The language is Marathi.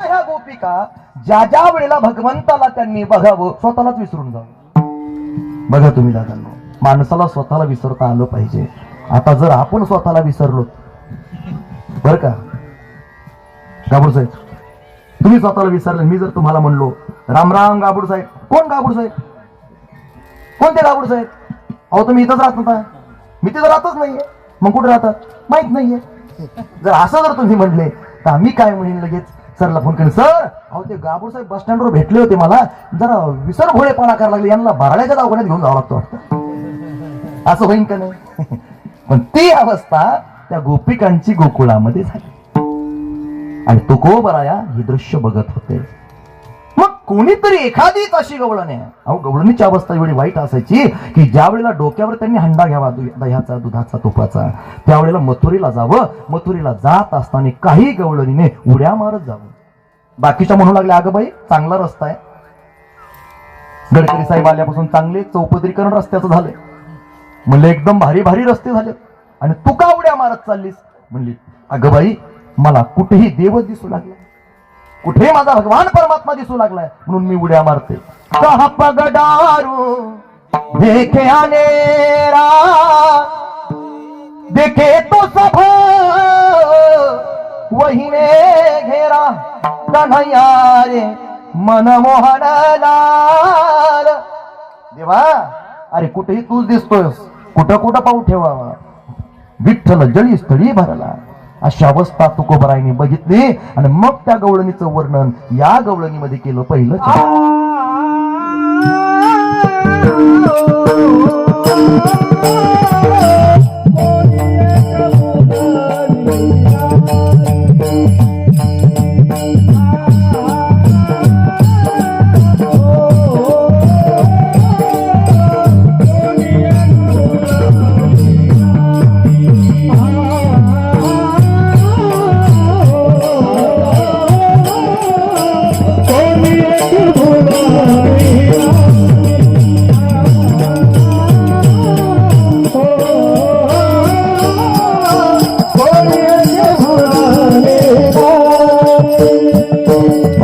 ह्या गोपिका ज्या ज्या वेळेला भगवंताला त्यांनी बघावं स्वतःलाच विसरून जावं. बघा तुम्ही दादांनो माणसाला स्वतःला विसरता आलं पाहिजे. आता जर आपण स्वतःला विसरलो बर का? गाबूड साहेब तुम्ही स्वतःला विसरले मी जर तुम्हाला म्हणलो राम राम गाबूड साहेब कोण गाबूड साहेब? कोणते गाबूड साहेब? अहो तुम्ही इथंच राहत नव्हता. मी तिथं राहतच नाहीये. मग कुठे राहतात माहीत नाहीये. जर असं जर तुम्ही म्हणले तर आम्ही काय म्हणेन लगेच? सरला फोन केला. सर अहो ते गाबूड साहेब बस स्टँडवर भेटले होते मला. जरा विसर भोळेपणा करायला लागले. यांना भराड्याच्या दवाखान्यात घेऊन जावं लागतं. असं होईन का नाही? पण ती अवस्था त्या गोपिकांची गोकुळामध्ये झाली. आणि तुकोबराया हे दृश्य बघत होते. मग कोणीतरी एखादीच अशी गवळणी अहो गवळणीची अवस्था एवढी वाईट असायची की ज्या वेळेला डोक्यावर त्यांनी हंडा घ्यावा दह्याचा दुधाचा तुपाचा त्यावेळेला मथुरीला जावं मथुरीला जात असताना काही गवळणीने उड्या मारत जावं. बाकीच्या म्हणू लागल्या अगं बाई चांगला रस्ता आहे. गडकरी साहेब आल्यापासून चांगले चौपदरीकरण रस्त्याचं झालंय. म्हणले एकदम भारी भारी रस्ते झाले आणि तू का उड्या मारत चाललीस? म्हणली अगं बाई मला कुठेही देव दिसू लागला कुठे माझा भगवान परमात्मा दिसू लागलाय म्हणून मी उड्या मारते. देखे अनेरा देखे तो सब वही घेरा कन्हैया रे मनमोहन लाल देवा अरे कुठेही तूच दिसतोयस कुठं कुठं पाऊ ठेवावा विठ्ठल जळी स्थळी भरला अशी अवस्था तुकोबरायने बघितली आणि मग त्या गवळणीचं वर्णन या गवळणीमध्ये केलं पहिलं चरण.